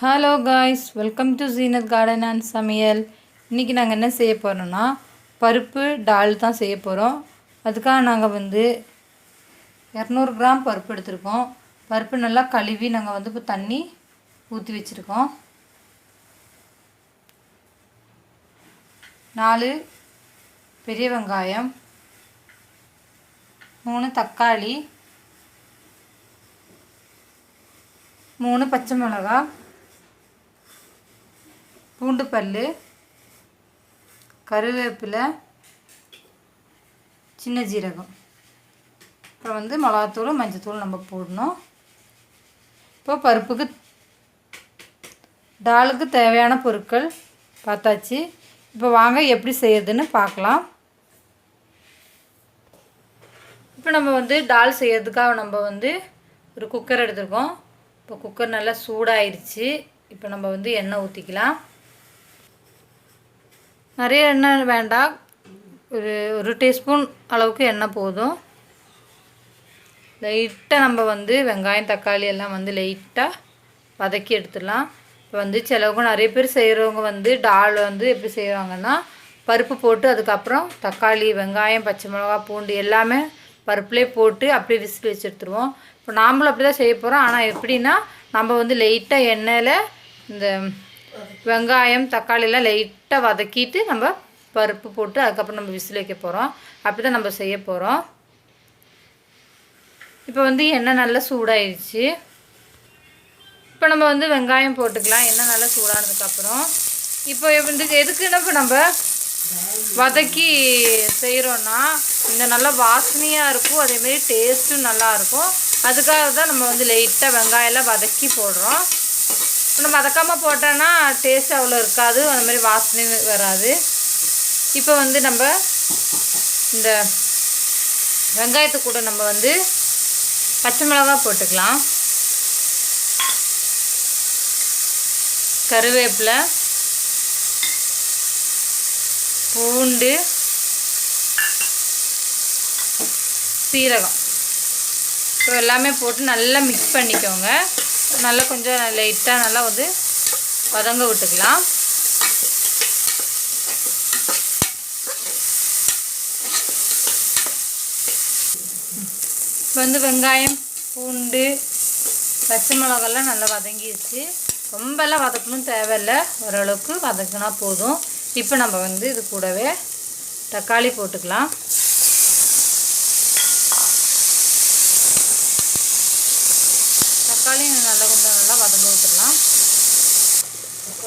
Hello guys welcome to Zeenat garden and சமையல் இன்றைக்கி நாங்கள் என்ன செய்ய போகிறோம்னா பருப்பு டால் தான் செய்ய போகிறோம் அதுக்காக நாங்கள் வந்து இரநூறு கிராம் பருப்பு எடுத்திருக்கோம். பருப்பு நல்லா கழுவி நாங்கள் வந்து இப்போ தண்ணி ஊற்றி வச்சுருக்கோம். நாலு பெரிய வெங்காயம். மூணு தக்காளி. மூணு பச்சை மிளகா பூண்டு பல் கருவேப்பிலை சின்ன ஜீரகம். அப்புறம் வந்து மிளகாத்தூள் மஞ்சத்தூள் நம்ம போடணும். இப்போ பருப்புக்கு டாலுக்கு தேவையான பொருட்கள் பார்த்தாச்சு. இப்போ வாங்க எப்படி செய்யறதுன்னு பார்க்கலாம். இப்போ நம்ம வந்து டால் செய்யறதுக்காக நம்ம வந்து ஒரு குக்கர் எடுத்துருக்கோம். இப்போ குக்கர் நல்லா சூடாயிருச்சு. இப்போ நம்ம வந்து எண்ணெய் ஊற்றிக்கலாம் நிறைய எண்ணெய் வேண்டாம் ஒரு ஒரு டீஸ்பூன் அளவுக்கு எண்ணெய் போதும். லைட்டாக நம்ம வந்து வெங்காயம் தக்காளி எல்லாம் வந்து லைட்டாக வதக்கி எடுத்துடலாம். இப்போ வந்து சிலவங்க நிறைய பேர் செய்கிறவங்க வந்து டால் வந்து எப்படி செய்கிறாங்கன்னா பருப்பு போட்டு அதுக்கப்புறம் தக்காளி வெங்காயம் பச்சை மிளகா பூண்டு எல்லாமே பருப்புலேயே போட்டு அப்படியே விசில் வச்சு எடுத்துருவோம். இப்போ நாமளும் அப்படி தான் செய்ய போகிறோம் ஆனால் எப்படின்னா நம்ம வந்து லைட்டாக எண்ணெயில் இந்த வெங்காயம் தக்காளியெல்லாம் லைட்டாக வதக்கிட்டு நம்ம பருப்பு போட்டு அதுக்கப்புறம் நம்ம விசில் வைக்க போகிறோம் அப்படி தான் நம்ம செய்ய போகிறோம் இப்போ வந்து எண்ணெய் நல்லா சூடாயிடுச்சு. இப்போ நம்ம வந்து வெங்காயம் போட்டுக்கலாம். எண்ணெய் நல்லா சூடானதுக்கப்புறம் இப்போ வந்து எதுக்குன்னு இப்போ நம்ம வதக்கி செய்கிறோன்னா இந்த நல்லா வாசனையாக இருக்கும். அதேமாரி டேஸ்ட்டும் நல்லா இருக்கும். அதுக்காக தான் நம்ம வந்து லைட்டாக வெங்காயம்லாம் வதக்கி போடுறோம். நம்ம வதக்காமல் போட்டோன்னா டேஸ்ட் அவ்வளோ இருக்காது. அந்த மாதிரி வாசனையும் வராது. இப்போ வந்து நம்ம இந்த வெங்காயத்தை கூட நம்ம வந்து பச்சை மிளகா போட்டுக்கலாம். கருவேப்பிலை பூண்டு சீரகம். இப்போ எல்லாமே போட்டு நல்லா மிக்ஸ் பண்ணிக்கோங்க. நல்லா கொஞ்சம் லைட்டாக நல்லா வந்து வதங்க விட்டுக்கலாம். இப்போ வந்து வெங்காயம் பூண்டு பச்சை மிளகாலாம் நல்லா வதங்கிடுச்சு ரொம்பலாம் வதக்கணும் தேவையில்லை. ஓரளவுக்கு வதக்கினா போதும். இப்போ நம்ம வந்து இது கூடவே தக்காளி போட்டுக்கலாம் தக்காளி நல்லா கொஞ்சம் நல்லா வதங்க விட்டுடலாம்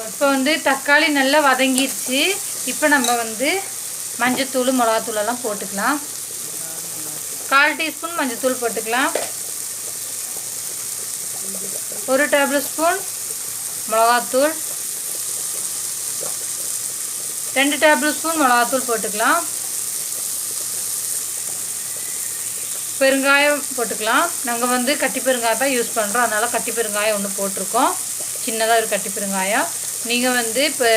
இப்போ வந்து தக்காளி நல்லா வதங்கிடுச்சு இப்போ நம்ம வந்து மஞ்சத்தூள் மிளகாத்தூளெல்லாம் போட்டுக்கலாம். கால் டீஸ்பூன் மஞ்சத்தூள் போட்டுக்கலாம். ஒரு டேபிள் ஸ்பூன் மிளகாத்தூள். ரெண்டு டேபிள் ஸ்பூன் மிளகாத்தூள் போட்டுக்கலாம். பெருங்காயம் போட்டுக்கலாம். நாங்கள் வந்து கட்டி பெருங்காயம் தான் யூஸ் பண்ணுறோம் அதனால் கட்டி பெருங்காயம் ஒன்று போட்டிருக்கோம். சின்னதாக ஒரு கட்டி பெருங்காயம். நீங்கள் வந்து இப்போ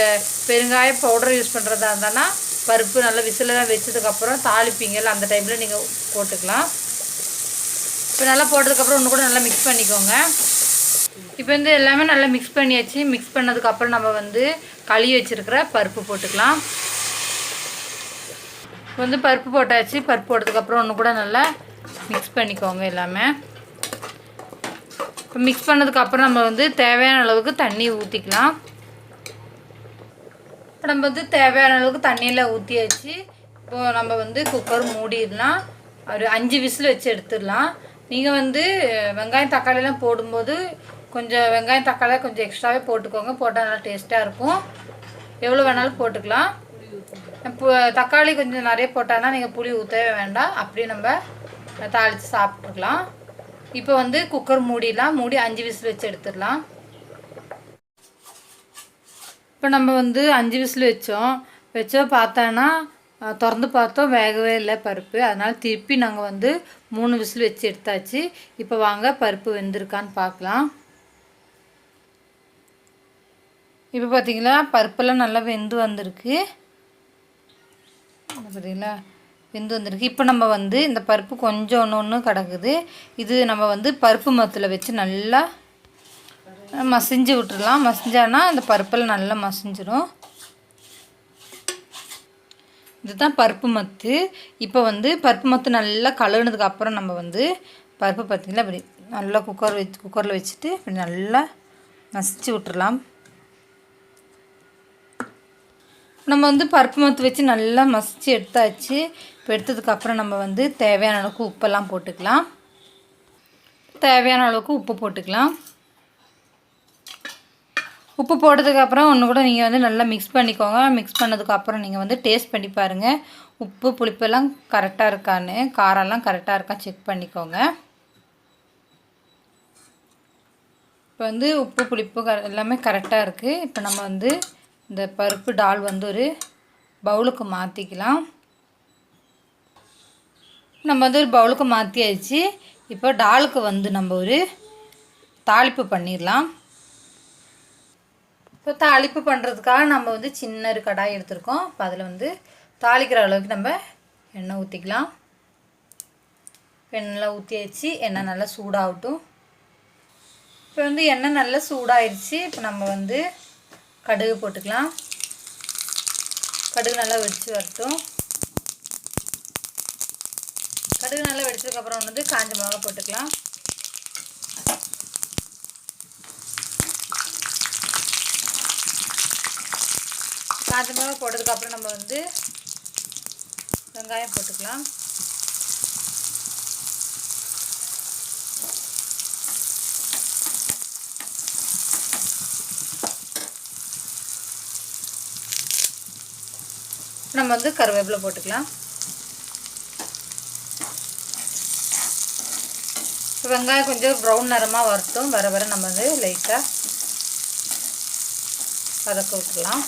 பெருங்காய பவுடர் யூஸ் பண்ணுறதா இருந்தானா பருப்பு நல்லா விசிலெல்லாம் வச்சதுக்கப்புறம் தாளிப்பீங்கள்ல அந்த டைமில் நீங்கள் போட்டுக்கலாம். இப்போ நல்லா போட்டதுக்கப்புறம் ஒன்று கூட நல்லா மிக்ஸ் பண்ணிக்கோங்க. இப்போ வந்து எல்லாமே நல்லா மிக்ஸ் பண்ணியாச்சு. மிக்ஸ் பண்ணதுக்கப்புறம் நம்ம வந்து கழுவி வச்சுருக்கிற பருப்பு போட்டுக்கலாம். இப்போ வந்து பருப்பு போட்டாச்சு. பருப்பு போட்டதுக்கப்புறம் ஒன்று கூட நல்லா மிக்ஸ் பண்ணிக்கோங்க எல்லாமே. இப்போ மிக்ஸ் பண்ணதுக்கப்புறம் நம்ம வந்து தேவையான அளவுக்கு தண்ணி ஊற்றிக்கலாம் இப்போ நம்ம வந்து தேவையான அளவுக்கு தண்ணியில் ஊற்றியாச்சு இப்போது நம்ம வந்து குக்கர் மூடிடலாம். ஒரு அஞ்சு விசில் வச்சு எடுத்துடலாம். நீங்கள் வந்து வெங்காயம் தக்காளிலாம் போடும்போது கொஞ்சம் வெங்காயம் தக்காளி கொஞ்சம் எக்ஸ்ட்ராவே போட்டுக்கோங்க. போட்டால் நல்லா டேஸ்ட்டாக இருக்கும். எவ்வளோ வேணாலும் போட்டுக்கலாம். இப்போ தக்காளி கொஞ்சம் நிறைய போட்டான்னா நீங்கள் புளி ஊற்றவே வேண்டாம். அப்படியே நம்ம தாளித்து சாப்பிட்ருக்கலாம் இப்போ வந்து குக்கர் மூடிடலாம். மூடி அஞ்சு விசில் வச்சு எடுத்துடலாம். இப்போ நம்ம வந்து அஞ்சு விசில் வச்சோம். வச்சோம் பார்த்தோன்னா திறந்து பார்த்தோம். வேகவே இல்லை பருப்பு. அதனால் திருப்பி நாங்கள் வந்து மூணு விசில் வச்சு எடுத்தாச்சு. இப்போ வாங்க பருப்பு வெந்திருக்கான்னு பார்க்கலாம். இப்போ பார்த்தீங்களா பருப்பெல்லாம் நல்லா வெந்து வந்திருக்கு. பார்த்தீங்களா வெந்து வந்திருக்கு. இப்போ நம்ம வந்து இந்த பருப்பு கொஞ்சம் ஒன்று ஒன்று கிடக்குது. இது நம்ம வந்து பருப்பு மரத்தில் வச்சு நல்லா மசிஞ்சு விட்டுடலாம் மசிஞ்சானா அந்த பருப்பில் நல்லா மசிஞ்சிடும் இதுதான் பருப்பு மத்து. இப்போ வந்து பருப்பு மத்து நல்லா கழுவுனதுக்கு அப்புறம் நம்ம வந்து பருப்பு பார்த்திங்களா இப்படி நல்லா குக்கர் வச்சு குக்கரில் வச்சுட்டு இப்படி நல்லா மசிச்சு விட்டுடலாம் நம்ம வந்து பருப்பு மத்து வச்சு நல்லா மசித்து எடுத்தாச்சு. இப்போ எடுத்ததுக்கப்புறம் நம்ம வந்து தேவையான அளவுக்கு உப்பெல்லாம் போட்டுக்கலாம். தேவையான அளவுக்கு உப்பு போட்டுக்கலாம். உப்பு போட்டதுக்கப்புறம் ஒன்று கூட நீங்கள் வந்து நல்லா மிக்ஸ் பண்ணிக்கோங்க. மிக்ஸ் பண்ணதுக்கப்புறம் நீங்கள் வந்து டேஸ்ட் பண்ணி பாருங்கள் உப்பு புளிப்பெல்லாம் கரெக்டாக இருக்கான்னு. காரம்லாம் கரெக்டாக இருக்கா செக் பண்ணிக்கோங்க. இப்போ வந்து உப்பு புளிப்பு க எல்லாமே கரெக்டாக இருக்குது இப்போ நம்ம வந்து இந்த பருப்பு டால் வந்து ஒரு பவுலுக்கு மாற்றிக்கலாம் நம்ம வந்து ஒரு பவுலுக்கு மாற்றியாச்சு இப்போ டாலுக்கு வந்து நம்ம ஒரு தாளிப்பு பண்ணிடலாம். இப்போ தாளிப்பு பண்ணுறதுக்காக நம்ம வந்து சின்ன ஒரு கடாய் எடுத்திருக்கோம். இப்போ அதில் வந்து தாளிக்கிற அளவுக்கு நம்ம எண்ணெய் ஊற்றிக்கலாம் எண்ணெய் ஊற்றியாச்சு எண்ணெய் நல்லா சூடாகட்டும். இப்போ வந்து எண்ணெய் நல்லா சூடாயிருச்சு. இப்போ நம்ம வந்து கடுகு போட்டுக்கலாம். கடுகு நல்லா வெடித்து வரட்டும். கடுகு நல்லா வெடிச்சதுக்கப்புறம் வந்து காஞ்ச மிளகா போட்டுக்கலாம். காஞ்ச மிளகா போட்டதுக்கப்புறம் நம்ம வந்து வெங்காயம் போட்டுக்கலாம். நம்ம வந்து கருவேப்பிலை போட்டுக்கலாம். வெங்காயம் கொஞ்சம் ப்ரௌன் நிறமாக வரட்டும். வர வர நம்ம வந்து லைட்டாக வதக்க விட்டுக்கலாம்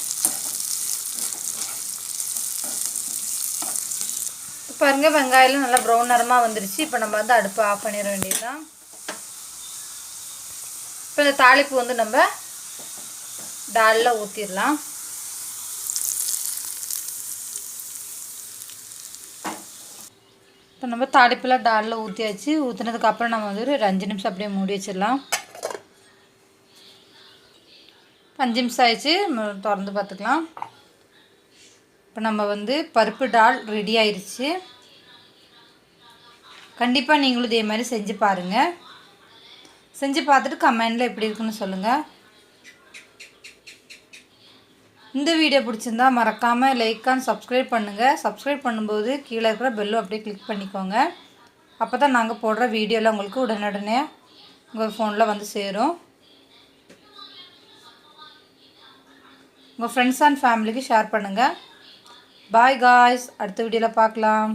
பாருங்கள் வெங்காயம் நல்லா ப்ரௌன் நிறமாக வந்துருச்சு. இப்போ நம்ம வந்து அடுப்பை ஆஃப் பண்ணிட வேண்டியதுதான். இப்போ இந்த தாளிப்பு வந்து நம்ம டாலில் ஊற்றிடலாம் இப்போ நம்ம தாளிப்பில் டாலில் ஊற்றியாச்சு ஊற்றுனதுக்கப்புறம் நம்ம வந்து ஒரு அஞ்சு நிமிஷம் அப்படியே மூடி வச்சிடலாம். அஞ்சு நிமிஷம் ஆயிடுச்சு. திறந்து பார்த்துக்கலாம். இப்போ நம்ம வந்து பருப்பு டால் ரெடி ஆயிடுச்சு கண்டிப்பாக நீங்களும் இதே மாதிரி செஞ்சு பாருங்கள் செஞ்சு பார்த்துட்டு கமெண்டில் எப்படி இருக்குன்னு சொல்லுங்கள் இந்த வீடியோ பிடிச்சிருந்தா மறக்காமல் லைக் அண்ட் சப்ஸ்கிரைப் பண்ணுங்கள் சப்ஸ்கிரைப் பண்ணும்போது கீழே இருக்கிற பெல்லும் அப்படியே கிளிக் பண்ணிக்கோங்க. அப்போ தான் நாங்கள் போடுற வீடியோலாம் உங்களுக்கு உடனடனே உங்கள் ஃபோனில் வந்து சேரும். உங்கள் ஃப்ரெண்ட்ஸ் அண்ட் ஃபேமிலிக்கு ஷேர் பண்ணுங்கள் பாய் காய்ஸ் அடுத்த வீடியோவில் பார்க்கலாம்.